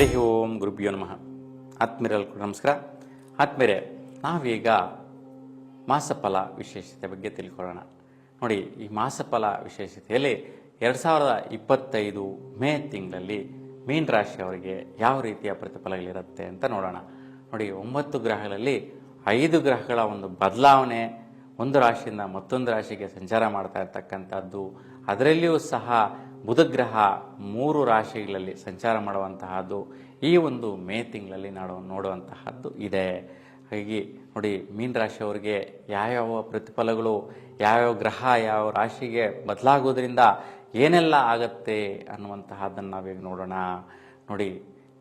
ಹರಿ ಓಂ ಗುರುಭ್ಯೋ ನಮಃ. ಆತ್ಮೀಯರಲ್ಗೂ ನಮಸ್ಕಾರ. ಆತ್ಮೀಯರೇ, ನಾವೀಗ ಮಾಸಫಲ ವಿಶೇಷತೆ ಬಗ್ಗೆ ತಿಳ್ಕೊಳ್ಳೋಣ. ನೋಡಿ, ಈ ಮಾಸಫಲ ವಿಶೇಷತೆಯಲ್ಲಿ ಎರಡು ಸಾವಿರದ ಇಪ್ಪತ್ತೈದು ಮೇ ತಿಂಗಳಲ್ಲಿ ಮೀನ ರಾಶಿಯವರಿಗೆ ಯಾವ ರೀತಿಯ ಪ್ರತಿಫಲಗಳಿರುತ್ತೆ ಅಂತ ನೋಡೋಣ. ನೋಡಿ, ಒಂಬತ್ತು ಗ್ರಹಗಳಲ್ಲಿ ಐದು ಗ್ರಹಗಳ ಒಂದು ಬದಲಾವಣೆ, ಒಂದು ರಾಶಿಯಿಂದ ಮತ್ತೊಂದು ರಾಶಿಗೆ ಸಂಚಾರ ಮಾಡ್ತಾ ಇರ್ತಕ್ಕಂಥದ್ದು. ಅದರಲ್ಲಿಯೂ ಸಹ ಬುಧಗ್ರಹ ಮೂರು ರಾಶಿಗಳಲ್ಲಿ ಸಂಚಾರ ಮಾಡುವಂತಹದ್ದು, ಈ ಒಂದು ಮೇ ತಿಂಗಳಲ್ಲಿ ನಾಡು ನೋಡುವಂತಹದ್ದು ಇದೆ. ಹಾಗಾಗಿ ನೋಡಿ, ಮೀನ ರಾಶಿಯವರಿಗೆ ಯಾವ್ಯಾವ ಪ್ರತಿಫಲಗಳು, ಯಾವ್ಯಾವ ಗ್ರಹ, ಯಾವ ರಾಶಿಗೆ ಬದಲಾಗೋದ್ರಿಂದ ಏನೆಲ್ಲ ಆಗತ್ತೆ ಅನ್ನುವಂತಹದ್ದನ್ನು ನಾವೀಗ ನೋಡೋಣ. ನೋಡಿ,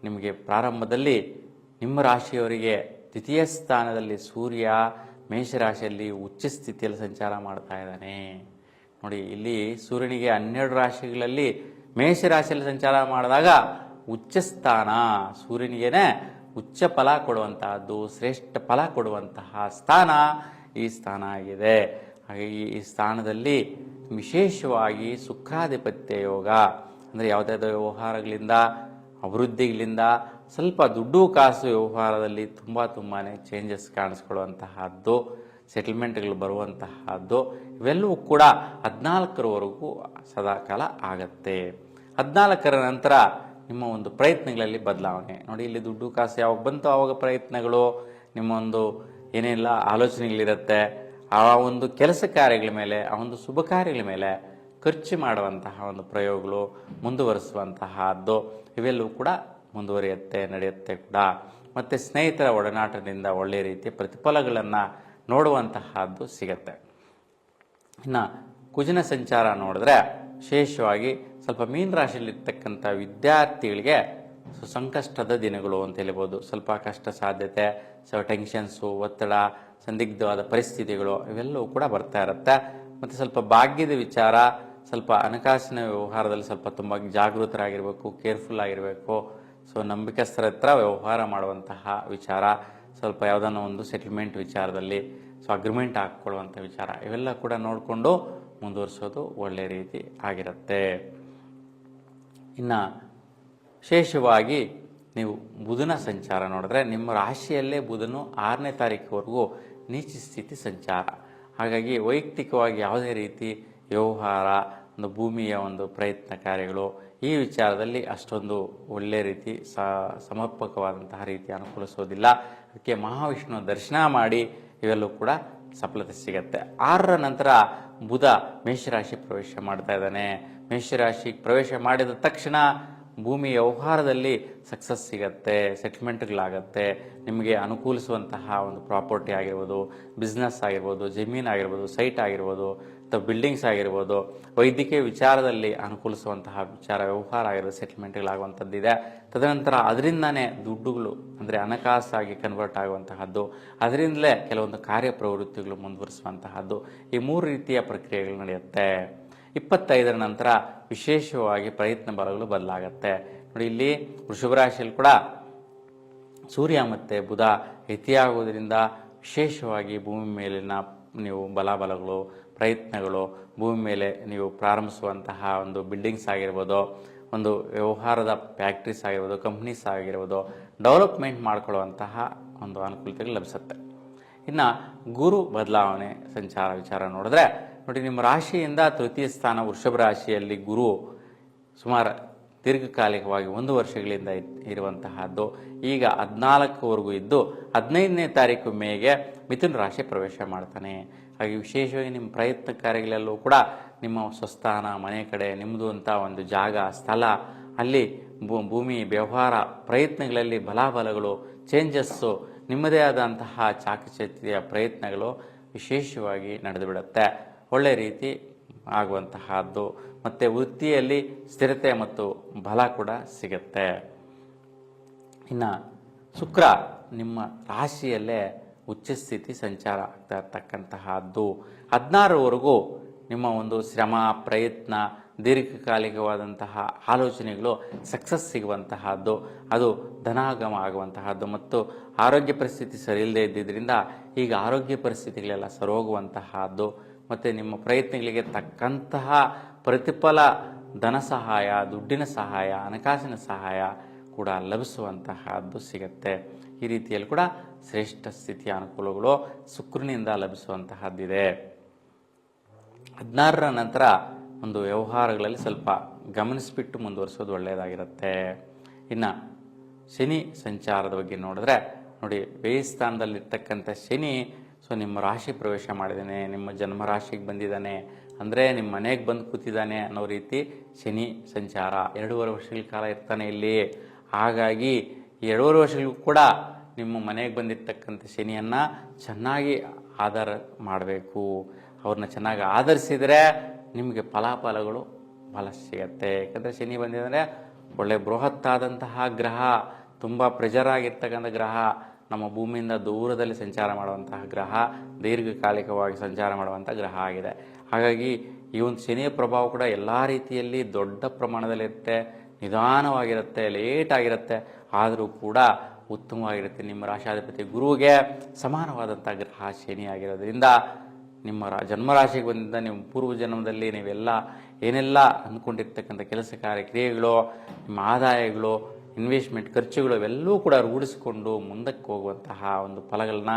ನಿಮಗೆ ಪ್ರಾರಂಭದಲ್ಲಿ ನಿಮ್ಮ ರಾಶಿಯವರಿಗೆ ದ್ವಿತೀಯ ಸ್ಥಾನದಲ್ಲಿ ಸೂರ್ಯ ಮೇಷರಾಶಿಯಲ್ಲಿ ಉಚ್ಚ ಸ್ಥಿತಿಯಲ್ಲಿ ಸಂಚಾರ ಮಾಡ್ತಾ ಇದ್ದಾನೆ. ನೋಡಿ, ಇಲ್ಲಿ ಸೂರ್ಯನಿಗೆ ಹನ್ನೆರಡು ರಾಶಿಗಳಲ್ಲಿ ಮೇಷ ರಾಶಿಯಲ್ಲಿ ಸಂಚಾರ ಮಾಡಿದಾಗ ಉಚ್ಚ ಸ್ಥಾನ. ಸೂರ್ಯನಿಗೇನೆ ಉಚ್ಚ ಫಲ ಕೊಡುವಂತಹದ್ದು, ಶ್ರೇಷ್ಠ ಫಲ ಕೊಡುವಂತಹ ಸ್ಥಾನ ಈ ಸ್ಥಾನ ಆಗಿದೆ. ಹಾಗೆ ಈ ಸ್ಥಾನದಲ್ಲಿ ವಿಶೇಷವಾಗಿ ಸುಖಾಧಿಪತ್ಯ ಯೋಗ, ಅಂದರೆ ಯಾವುದಾದ್ರು ವ್ಯವಹಾರಗಳಿಂದ, ಅಭಿವೃದ್ಧಿಗಳಿಂದ ಸ್ವಲ್ಪ ದುಡ್ಡು ಕಾಸು ವ್ಯವಹಾರದಲ್ಲಿ ತುಂಬ ತುಂಬಾ ಚೇಂಜಸ್ ಕಾಣಿಸ್ಕೊಳ್ಳುವಂತಹದ್ದು. ಸೆಟಲ್ಮೆಂಟ್ಗಳು ಬರುವಂತಹದ್ದು, ಇವೆಲ್ಲವೂ ಕೂಡ ಹದಿನಾಲ್ಕರವರೆಗೂ ಸದಾಕಾಲ ಆಗತ್ತೆ. ಹದಿನಾಲ್ಕರ ನಂತರ ನಿಮ್ಮ ಒಂದು ಪ್ರಯತ್ನಗಳಲ್ಲಿ ಬದಲಾವಣೆ. ನೋಡಿ, ಇಲ್ಲಿ ದುಡ್ಡು ಕಾಸು ಯಾವಾಗ ಬಂತು ಆವಾಗ ಪ್ರಯತ್ನಗಳು, ನಿಮ್ಮ ಒಂದು ಏನೆಲ್ಲ ಆಲೋಚನೆಗಳಿರುತ್ತೆ, ಆ ಒಂದು ಕೆಲಸ ಕಾರ್ಯಗಳ ಮೇಲೆ, ಆ ಒಂದು ಶುಭ ಕಾರ್ಯಗಳ ಮೇಲೆ ಖರ್ಚು ಮಾಡುವಂತಹ ಒಂದು ಪ್ರಯೋಗಗಳು ಮುಂದುವರಿಸುವಂತಹದ್ದು, ಇವೆಲ್ಲವೂ ಕೂಡ ಮುಂದುವರಿಯುತ್ತೆ, ನಡೆಯುತ್ತೆ ಕೂಡ. ಮತ್ತು ಸ್ನೇಹಿತರ ಒಡನಾಟದಿಂದ ಒಳ್ಳೆಯ ರೀತಿಯ ಪ್ರತಿಫಲಗಳನ್ನು ನೋಡುವಂತಹದ್ದು ಸಿಗತ್ತೆ. ಇನ್ನು ಕುಜಿನ ಸಂಚಾರ ನೋಡಿದ್ರೆ ವಿಶೇಷವಾಗಿ ಸ್ವಲ್ಪ ಮೀನ ರಾಶಿಯಲ್ಲಿರ್ತಕ್ಕಂಥ ವಿದ್ಯಾರ್ಥಿಗಳಿಗೆ ಸೊ ಸಂಕಷ್ಟದ ದಿನಗಳು ಅಂತ ಹೇಳ್ಬೋದು. ಸ್ವಲ್ಪ ಕಷ್ಟ ಸಾಧ್ಯತೆ ಸ್ವಲ್ಪ ಟೆನ್ಷನ್ಸು, ಒತ್ತಡ, ಸಂದಿಗ್ಧವಾದ ಪರಿಸ್ಥಿತಿಗಳು ಇವೆಲ್ಲವೂ ಕೂಡ ಬರ್ತಾ ಇರುತ್ತೆ. ಮತ್ತು ಸ್ವಲ್ಪ ಭಾಗ್ಯದ ವಿಚಾರ, ಸ್ವಲ್ಪ ಹಣಕಾಸಿನ ವ್ಯವಹಾರದಲ್ಲಿ ಸ್ವಲ್ಪ ತುಂಬ ಜಾಗೃತರಾಗಿರಬೇಕು, ಕೇರ್ಫುಲ್ ಆಗಿರಬೇಕು. ಸೊ ನಂಬಿಕಸ್ಥರ ಹತ್ರ ವ್ಯವಹಾರ ಮಾಡುವಂತಹ ವಿಚಾರ. ಸ್ವಲ್ಪ ಯಾವುದನ್ನ ಒಂದು ಸೆಟಲ್ಮೆಂಟ್ ವಿಚಾರದಲ್ಲಿ ಸೊ ಅಗ್ರಿಮೆಂಟ್ ಹಾಕ್ಕೊಳ್ಳುವಂಥ ವಿಚಾರ, ಇವೆಲ್ಲ ಕೂಡ ನೋಡಿಕೊಂಡು ಮುಂದುವರಿಸೋದು ಒಳ್ಳೆಯ ರೀತಿ ಆಗಿರುತ್ತೆ. ಇನ್ನು ವಿಶೇಷವಾಗಿ ನೀವು ಬುಧನ ಸಂಚಾರ ನೋಡಿದ್ರೆ ನಿಮ್ಮ ರಾಶಿಯಲ್ಲೇ ಬುಧನು ಆರನೇ ತಾರೀಕುವರೆಗೂ ನೀಚ ಸ್ಥಿತಿ ಸಂಚಾರ. ಹಾಗಾಗಿ ವೈಯಕ್ತಿಕವಾಗಿ ಯಾವುದೇ ರೀತಿ ವ್ಯವಹಾರ, ಒಂದು ಭೂಮಿಯ ಒಂದು ಪ್ರಯತ್ನ ಕಾರ್ಯಗಳು, ಈ ವಿಚಾರದಲ್ಲಿ ಅಷ್ಟೊಂದು ಒಳ್ಳೆಯ ರೀತಿ ಸಮರ್ಪಕವಾದಂತಹ ರೀತಿ ಅನುಕೂಲಿಸೋದಿಲ್ಲ. ಅದಕ್ಕೆ ಮಹಾವಿಷ್ಣು ದರ್ಶನ ಮಾಡಿ ಇವೆಲ್ಲೂ ಕೂಡ ಸಫಲತೆ ಸಿಗತ್ತೆ. ಆರರ ನಂತರ ಬುಧ ಮೇಷರಾಶಿ ಪ್ರವೇಶ ಮಾಡ್ತಾ ಇದ್ದಾನೆ. ಮೇಷರಾಶಿ ಪ್ರವೇಶ ಮಾಡಿದ ತಕ್ಷಣ ಭೂಮಿ ವ್ಯವಹಾರದಲ್ಲಿ ಸಕ್ಸಸ್ ಸಿಗತ್ತೆ ಸೆಟ್ಲ್ಮೆಂಟ್ಗಳಾಗತ್ತೆ ನಿಮಗೆ ಅನುಕೂಲಿಸುವಂತಹ ಒಂದು ಪ್ರಾಪರ್ಟಿ ಆಗಿರ್ಬೋದು ಬಿಸ್ನೆಸ್ ಆಗಿರ್ಬೋದು, ಜಮೀನು ಆಗಿರ್ಬೋದು ಸೈಟ್ ಆಗಿರ್ಬೋದು, ಅಥವಾ ಬಿಲ್ಡಿಂಗ್ಸ್ ಆಗಿರ್ಬೋದು, ವೈದ್ಯಕೀಯ ವಿಚಾರದಲ್ಲಿ ಅನುಕೂಲಿಸುವಂತಹ ವಿಚಾರ, ವ್ಯವಹಾರ ಆಗಿರೋದು ಸೆಟ್ಲ್ಮೆಂಟ್ಗಳಾಗುವಂಥದ್ದಿದೆ ತದನಂತರ ಅದರಿಂದನೇ ದುಡ್ಡುಗಳು, ಅಂದರೆ ಹಣಕಾಸಾಗಿ ಕನ್ವರ್ಟ್ ಆಗುವಂತಹದ್ದು, ಅದರಿಂದಲೇ ಕೆಲವೊಂದು ಕಾರ್ಯಪ್ರವೃತ್ತಿಗಳು ಮುಂದುವರಿಸುವಂತಹದ್ದು, ಈ ಮೂರು ರೀತಿಯ ಪ್ರಕ್ರಿಯೆಗಳು ನಡೆಯುತ್ತೆ. ಇಪ್ಪತ್ತೈದರ ನಂತರ ವಿಶೇಷವಾಗಿ ಪ್ರಯತ್ನ ಬಲಗಳು ಬದಲಾಗತ್ತೆ. ನೋಡಿ, ಇಲ್ಲಿ ವೃಷಭ ರಾಶಿಯಲ್ಲಿ ಕೂಡ ಸೂರ್ಯ ಮತ್ತು ಬುಧ ಹೆತಿಯಾಗುವುದರಿಂದ ವಿಶೇಷವಾಗಿ ಭೂಮಿ ಮೇಲಿನ ನೀವು ಬಲಾಬಲಗಳು, ಪ್ರಯತ್ನಗಳು, ಭೂಮಿ ಮೇಲೆ ನೀವು ಪ್ರಾರಂಭಿಸುವಂತಹ ಒಂದು ಬಿಲ್ಡಿಂಗ್ಸ್ ಆಗಿರ್ಬೋದು, ಒಂದು ವ್ಯವಹಾರದ ಫ್ಯಾಕ್ಟ್ರೀಸ್ ಆಗಿರ್ಬೋದು ಕಂಪ್ನೀಸ್ ಆಗಿರ್ಬೋದು ಡೆವಲಪ್ಮೆಂಟ್ ಮಾಡ್ಕೊಳ್ಳುವಂತಹ ಒಂದು ಅನುಕೂಲತೆಗಳು ಲಭಿಸುತ್ತೆ. ಇನ್ನು ಗುರು ಬದಲಾವಣೆ ಸಂಚಾರ ವಿಚಾರ ನೋಡಿದ್ರೆ ನೋಡಿ, ನಿಮ್ಮ ರಾಶಿಯಿಂದ ತೃತೀಯ ಸ್ಥಾನ ವೃಷಭ ರಾಶಿಯಲ್ಲಿ ಗುರು ಸುಮಾರು ದೀರ್ಘಕಾಲಿಕವಾಗಿ ಒಂದು ವರ್ಷಗಳಿಂದ ಇರುವಂತಹದ್ದು. ಈಗ ಹದಿನಾಲ್ಕವರೆಗೂ ಇದ್ದು, ಹದಿನೈದನೇ ತಾರೀಕು ಮೇಗೆ ಮಿಥುನ ರಾಶಿ ಪ್ರವೇಶ ಮಾಡ್ತಾನೆ. ಹಾಗೆ ವಿಶೇಷವಾಗಿ ನಿಮ್ಮ ಪ್ರಯತ್ನ ಕಾರ್ಯಗಳಲ್ಲೂ ಕೂಡ ನಿಮ್ಮ ಸ್ವಸ್ಥಾನ, ಮನೆ ಕಡೆ ನಿಮ್ಮದು ಅಂತ ಒಂದು ಜಾಗ, ಸ್ಥಳ, ಅಲ್ಲಿ ಭೂಮಿ, ವ್ಯವಹಾರ, ಪ್ರಯತ್ನಗಳಲ್ಲಿ ಬಲಾಬಲಗಳು ಚೇಂಜಸ್ಸು ನಿಮ್ಮದೇ ಆದಂತಹ ಚಾಕಚತ್ಯ ಪ್ರಯತ್ನಗಳು ವಿಶೇಷವಾಗಿ ನಡೆದು ಬಿಡುತ್ತೆ ಒಳ್ಳೆ ರೀತಿ ಆಗುವಂತಹದ್ದು. ಮತ್ತು ವೃತ್ತಿಯಲ್ಲಿ ಸ್ಥಿರತೆ ಮತ್ತು ಬಲ ಕೂಡ ಸಿಗುತ್ತೆ. ಇನ್ನು ಶುಕ್ರ ನಿಮ್ಮ ರಾಶಿಯಲ್ಲೇ ಉಚ್ಚ ಸ್ಥಿತಿ ಸಂಚಾರ ಆಗ್ತಾ ಇರ್ತಕ್ಕಂತಹದ್ದು. ಹದಿನಾರುವರೆಗೂ ನಿಮ್ಮ ಒಂದು ಶ್ರಮ, ಪ್ರಯತ್ನ, ದೀರ್ಘಕಾಲಿಕವಾದಂತಹ ಆಲೋಚನೆಗಳು ಸಕ್ಸಸ್ ಸಿಗುವಂತಹದ್ದು. ಅದು ಧನಾಗಮ ಆಗುವಂತಹದ್ದು. ಮತ್ತು ಆರೋಗ್ಯ ಪರಿಸ್ಥಿತಿ ಸರಿ ಇಲ್ಲದೆ ಇದ್ದಿದ್ದರಿಂದ ಈಗ ಆರೋಗ್ಯ ಪರಿಸ್ಥಿತಿಗಳೆಲ್ಲ ಸರೋಗುವಂತಹದ್ದು. ಮತ್ತು ನಿಮ್ಮ ಪ್ರಯತ್ನಗಳಿಗೆ ತಕ್ಕಂತಹ ಪ್ರತಿಫಲ, ಧನ ಸಹಾಯ, ದುಡ್ಡಿನ ಸಹಾಯ, ಹಣಕಾಸಿನ ಸಹಾಯ ಕೂಡ ಲಭಿಸುವಂತಹದ್ದು ಸಿಗುತ್ತೆ. ಈ ರೀತಿಯಲ್ಲಿ ಕೂಡ ಶ್ರೇಷ್ಠ ಸ್ಥಿತಿಯ ಅನುಕೂಲಗಳು ಶುಕ್ರನಿಂದ ಲಭಿಸುವಂತಹದ್ದಿದೆ. ಹದಿನಾರರ ನಂತರ ಒಂದು ವ್ಯವಹಾರಗಳಲ್ಲಿ ಸ್ವಲ್ಪ ಗಮನಿಸಿಬಿಟ್ಟು ಮುಂದುವರಿಸೋದು ಒಳ್ಳೆಯದಾಗಿರುತ್ತೆ. ಇನ್ನು ಶನಿ ಸಂಚಾರದ ಬಗ್ಗೆ ನೋಡಿದ್ರೆ, ನೋಡಿ ವ್ಯಯ ಸ್ಥಾನದಲ್ಲಿರ್ತಕ್ಕಂಥ ಶನಿ ಸೊ ನಿಮ್ಮ ರಾಶಿ ಪ್ರವೇಶ ಮಾಡಿದ್ದಾನೆ, ನಿಮ್ಮ ಜನ್ಮ ರಾಶಿಗೆ ಬಂದಿದ್ದಾನೆ, ಅಂದರೆ ನಿಮ್ಮ ಮನೆಗೆ ಬಂದು ಕೂತಿದ್ದಾನೆ ಅನ್ನೋ ರೀತಿ ಶನಿ ಸಂಚಾರ. ಎರಡೂವರೆ ವರ್ಷಗಳ ಕಾಲ ಇರ್ತಾನೆ ಇಲ್ಲಿ. ಹಾಗಾಗಿ ಎರಡೂವರೆ ವರ್ಷಗಳಿಗೂ ಕೂಡ ನಿಮ್ಮ ಮನೆಗೆ ಬಂದಿರ್ತಕ್ಕಂಥ ಶನಿಯನ್ನು ಚೆನ್ನಾಗಿ ಆಧಾರ ಮಾಡಬೇಕು. ಅವ್ರನ್ನ ಚೆನ್ನಾಗಿ ಆಧರಿಸಿದರೆ ನಿಮಗೆ ಫಲಾಫಲಗಳು ಫಲ ಸಿಗತ್ತೆ. ಯಾಕಂದರೆ ಶನಿ ಬಂದಿದ್ದಾರೆ ಒಳ್ಳೆ ಬೃಹತ್ತಾದಂತಹ ಗ್ರಹ, ತುಂಬ ಪ್ರೆಜರ್ ಆಗಿರ್ತಕ್ಕಂಥ ಗ್ರಹ. ನಮ್ಮ ಭೂಮಿಯಿಂದ ದೂರದಲ್ಲಿ ಸಂಚಾರ ಮಾಡುವಂತಹ ಗ್ರಹ, ದೀರ್ಘಕಾಲಿಕವಾಗಿ ಸಂಚಾರ ಮಾಡುವಂಥ ಗ್ರಹ ಆಗಿದೆ. ಹಾಗಾಗಿ ಈ ಒಂದು ಶನಿಯ ಪ್ರಭಾವ ಕೂಡ ಎಲ್ಲ ರೀತಿಯಲ್ಲಿ ದೊಡ್ಡ ಪ್ರಮಾಣದಲ್ಲಿರುತ್ತೆ, ನಿಧಾನವಾಗಿರುತ್ತೆ ಲೇಟ್ ಆಗಿರುತ್ತೆ. ಆದರೂ ಕೂಡ ಉತ್ತಮವಾಗಿರುತ್ತೆ. ನಿಮ್ಮ ರಾಶಾಧಿಪತಿ ಗುರುವಿಗೆ ಸಮಾನವಾದಂಥ ಗ್ರಹ ಶನಿ ಆಗಿರೋದ್ರಿಂದ ನಿಮ್ಮ ರಾ, ಜನ್ಮರಾಶಿಗೆ ಬಂದಿದ್ದ ನಿಮ್ಮ ಪೂರ್ವ ಜನ್ಮದಲ್ಲಿ ನೀವೆಲ್ಲ ಏನೆಲ್ಲ ಅಂದ್ಕೊಂಡಿರ್ತಕ್ಕಂಥ ಕೆಲಸ ಕಾರ್ಯ ಕ್ರಿಯೆಗಳು, ನಿಮ್ಮ ಆದಾಯಗಳು ಇನ್ವೆಸ್ಟ್ಮೆಂಟ್ ಖರ್ಚುಗಳು ಇವೆಲ್ಲವೂ ಕೂಡ ರೂಢಿಸಿಕೊಂಡು ಮುಂದಕ್ಕೆ ಹೋಗುವಂತಹ ಒಂದು ಫಲಗಳನ್ನ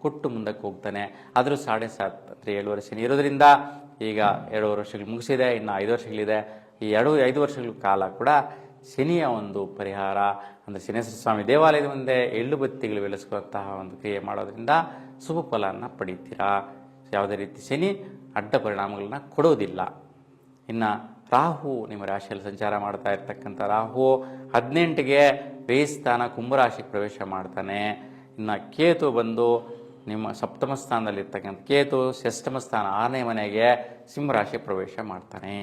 ಕೊಟ್ಟು ಮುಂದಕ್ಕೆ ಹೋಗ್ತಾನೆ. ಆದರೂ ಸಾಡೆ ಸಾತ್ ಅಂದರೆ ಏಳುವರೆ ಶನಿ ಇರೋದ್ರಿಂದ ಈಗ ಎರಡೂವರೆ ವರ್ಷಗಳು ಮುಗಿಸಿದೆ, ಇನ್ನು ಐದು ವರ್ಷಗಳಿದೆ. ಈ ಎರಡು, ಐದು ವರ್ಷಗಳ ಕಾಲ ಕೂಡ ಶನಿಯ ಒಂದು ಪರಿಹಾರ. ಅಂದರೆ ಶನೇಶ್ವರ ಸ್ವಾಮಿ ದೇವಾಲಯದ ಮುಂದೆ ಎಳ್ಳು ಬತ್ತಿಗಳು ಬೆಳೆಸುವಂತಹ ಒಂದು ಕ್ರಿಯೆ ಮಾಡೋದ್ರಿಂದ ಶುಭ ಫಲನ ಪಡಿತೀರಾ. ಯಾವುದೇ ರೀತಿ ಶನಿ ಅಡ್ಡ ಪರಿಣಾಮಗಳನ್ನ ಕೊಡೋದಿಲ್ಲ. ಇನ್ನು ರಾಹು ನಿಮ್ಮ ರಾಶಿಯಲ್ಲಿ ಸಂಚಾರ ಮಾಡ್ತಾ ಇರ್ತಕ್ಕಂಥ ರಾಹು ಹದಿನೆಂಟಿಗೆ ಸ್ಥಾನ ಕುಂಭರಾಶಿಗೆ ಪ್ರವೇಶ ಮಾಡ್ತಾನೆ. ಇನ್ನು ಕೇತು ಬಂದು ನಿಮ್ಮ ಸಪ್ತಮ ಸ್ಥಾನದಲ್ಲಿರ್ತಕ್ಕಂಥ ಕೇತು ಷಷ್ಠಮ ಸ್ಥಾನ ಆರನೇ ಮನೆಗೆ ಸಿಂಹರಾಶಿ ಪ್ರವೇಶ ಮಾಡ್ತಾನೆ.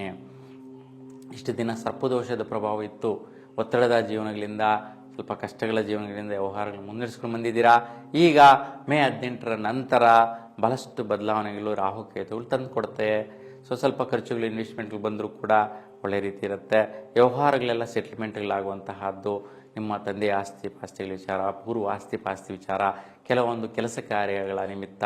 ಇಷ್ಟು ದಿನ ಸರ್ಪದೋಷದ ಪ್ರಭಾವ ಇತ್ತು. ಒತ್ತಡದ ಜೀವನಗಳಿಂದ, ಸ್ವಲ್ಪ ಕಷ್ಟಗಳ ಜೀವನಗಳಿಂದ ವ್ಯವಹಾರಗಳು ಮುನ್ನಡೆಸ್ಕೊಂಡು ಬಂದಿದ್ದೀರಾ? ಈಗ ಮೇ ಹದಿನೆಂಟರ ನಂತರ ಬಹಳಷ್ಟು ಬದಲಾವಣೆಗಳು ರಾಹುಕೇತುಗಳು ತಂದು ಕೊಡುತ್ತೆ. ಸೊ ಸ್ವಲ್ಪ ಖರ್ಚುಗಳು ಇನ್ವೆಸ್ಟ್ಮೆಂಟ್ಗಳು ಬಂದರೂ ಕೂಡ ಒಳ್ಳೆ ರೀತಿ ಇರುತ್ತೆ. ವ್ಯವಹಾರಗಳೆಲ್ಲ ಸೆಟ್ಲ್ಮೆಂಟ್ಗಳಾಗುವಂತಹದ್ದು ನಿಮ್ಮ ತಂದೆ ಆಸ್ತಿ ಪಾಸ್ತಿಗಳ ವಿಚಾರ, ಪೂರ್ವ ಆಸ್ತಿ ಪಾಸ್ತಿ ವಿಚಾರ, ಕೆಲವೊಂದು ಕೆಲಸ ಕಾರ್ಯಗಳ ನಿಮಿತ್ತ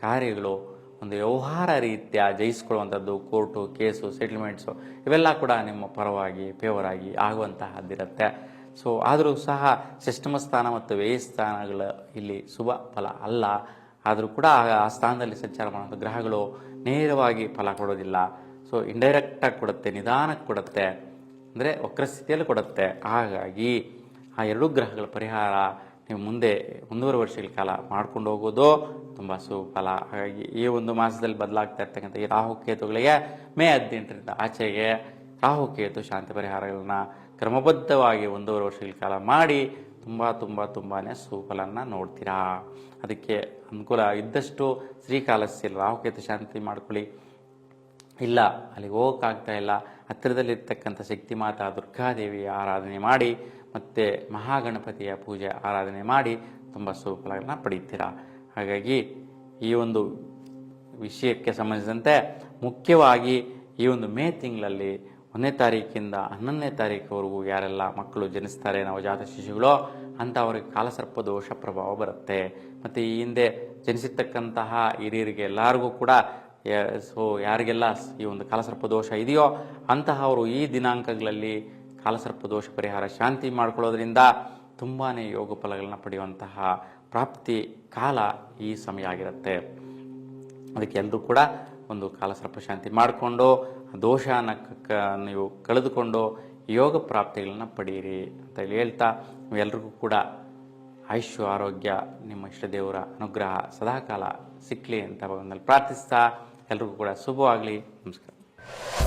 ಕಾರ್ಯಗಳು, ಒಂದು ವ್ಯವಹಾರ ರೀತಿಯ ಜಯಿಸ್ಕೊಳ್ಳುವಂಥದ್ದು, ಕೋರ್ಟು, ಕೇಸು ಸೆಟ್ಲ್ಮೆಂಟ್ಸು ಇವೆಲ್ಲ ಕೂಡ ನಿಮ್ಮ ಪರವಾಗಿ ಫೇವರ್ ಆಗಿ ಆಗುವಂತಹದ್ದಿರುತ್ತೆ. ಸೊ ಆದರೂ ಸಹ ಸಿಸ್ಟಮ ಸ್ಥಾನ ಮತ್ತು ವ್ಯಯ ಸ್ಥಾನಗಳ ಇಲ್ಲಿ ಶುಭ ಫಲ ಅಲ್ಲ. ಆದರೂ ಕೂಡ ಆ ಸ್ಥಾನದಲ್ಲಿ ಸಂಚಾರ ಮಾಡುವಂಥ ಗ್ರಹಗಳು ನೇರವಾಗಿ ಫಲ ಕೊಡೋದಿಲ್ಲ. ಸೊ ಇಂಡೈರೆಕ್ಟಾಗಿ ಕೊಡುತ್ತೆ ನಿಧಾನಕ್ಕೆ ಕೊಡುತ್ತೆ, ಅಂದರೆ ವಕ್ರಸ್ಥಿತಿಯಲ್ಲಿ ಕೊಡುತ್ತೆ. ಹಾಗಾಗಿ, ಆ ಎರಡು ಗ್ರಹಗಳ ಪರಿಹಾರ ನೀವು ಮುಂದೆ ಒಂದೂವರೆ ವರ್ಷಗಳ ಕಾಲ ಮಾಡ್ಕೊಂಡು ಹೋಗೋದು ತುಂಬ ಸುಫಲ ಹಾಗಾಗಿ, ಈ ಒಂದು ಮಾಸದಲ್ಲಿ ಬದಲಾಗ್ತಾ ಇರ್ತಕ್ಕಂಥ ಈ ರಾಹುಕೇತುಗಳಿಗೆ ಮೇ ಹದಿನೆಂಟರಿಂದ ಆಚೆಗೆ ರಾಹುಕೇತು ಶಾಂತಿ ಪರಿಹಾರಗಳನ್ನ ಕ್ರಮಬದ್ಧವಾಗಿ ಒಂದೂವರೆ ವರ್ಷಗಳ ಕಾಲ ಮಾಡಿ ತುಂಬ ತುಂಬ ತುಂಬಾ ಸುಫಲನ ನೋಡ್ತೀರಾ? ಅದಕ್ಕೆ ಅನುಕೂಲ ಇದ್ದಷ್ಟು ಶ್ರೀಕಾಲಸ್ಯಲ್ಲಿ ರಾಹುಕೇತು ಶಾಂತಿ ಮಾಡ್ಕೊಳ್ಳಿ. ಇಲ್ಲ, ಅಲ್ಲಿಗೆ ಹೋಗೋಕ್ಕಾಗ್ತಾ ಇಲ್ಲ. ಹತ್ತಿರದಲ್ಲಿರ್ತಕ್ಕಂಥ ಶಕ್ತಿ ಮಾತಾ ದುರ್ಗಾದೇವಿ ಆರಾಧನೆ ಮಾಡಿ, ಮತ್ತು ಮಹಾಗಣಪತಿಯ ಪೂಜೆ ಆರಾಧನೆ ಮಾಡಿ ತುಂಬ ಸುಫಲಗಳನ್ನ ಪಡೀತೀರಾ? ಹಾಗಾಗಿ ಈ ಒಂದು ವಿಷಯಕ್ಕೆ ಸಂಬಂಧಿಸಿದಂತೆ ಮುಖ್ಯವಾಗಿ ಈ ಒಂದು ಮೇ ತಿಂಗಳಲ್ಲಿ ಒಂದನೇ ತಾರೀಕಿಂದ ಹನ್ನೊಂದನೇ ತಾರೀಕುವರೆಗೂ ಯಾರೆಲ್ಲ ಮಕ್ಕಳು ಜನಿಸ್ತಾರೆ ನವಜಾತ ಶಿಶುಗಳು, ಅಂಥವ್ರಿಗೆ ಕಾಲಸರ್ಪ ದೋಷ ಪ್ರಭಾವ ಬರುತ್ತೆ. ಮತ್ತು ಈ ಹಿಂದೆ ಜನಿಸಿರ್ತಕ್ಕಂತಹ ಹಿರಿಯರಿಗೆ ಎಲ್ಲರಿಗೂ ಕೂಡ ಸೊ ಯಾರಿಗೆಲ್ಲ ಈ ಒಂದು ಕಾಲಸರ್ಪ ದೋಷ ಇದೆಯೋ, ಅಂತಹವರು ಈ ದಿನಾಂಕಗಳಲ್ಲಿ ಕಾಲಸರ್ಪ ದೋಷ ಪರಿಹಾರ ಶಾಂತಿ ಮಾಡ್ಕೊಳ್ಳೋದ್ರಿಂದ ತುಂಬಾ ಯೋಗ ಫಲಗಳನ್ನ ಪಡೆಯುವಂತಹ ಪ್ರಾಪ್ತಿ ಕಾಲ ಈ ಸಮಯ ಆಗಿರುತ್ತೆ. ಅದಕ್ಕೆ ಎಲ್ಲರೂ ಕೂಡ ಒಂದು ಕಾಲಸರ್ಪ ಶಾಂತಿ ಮಾಡಿಕೊಂಡು ದೋಷನ ಕ- ಕ- ನೀವು ಕಳೆದುಕೊಂಡು ಯೋಗ ಪ್ರಾಪ್ತಿಗಳನ್ನ ಪಡೆಯಿರಿ ಅಂತ ಹೇಳಿ ಹೇಳ್ತಾ ನೀವೆಲ್ರಿಗೂ ಕೂಡ ಆಯುಷ್ಯ, ಆರೋಗ್ಯ, ನಿಮ್ಮ ಇಷ್ಟ ದೇವರ ಅನುಗ್ರಹ ಸದಾಕಾಲ ಸಿಕ್ಕಲಿ ಅಂತ ಭಗವಂತನಲ್ಲಿ ಪ್ರಾರ್ಥಿಸ್ತಾ ಎಲ್ರಿಗೂ ಕೂಡ ಶುಭವಾಗಲಿ. ನಮಸ್ಕಾರ.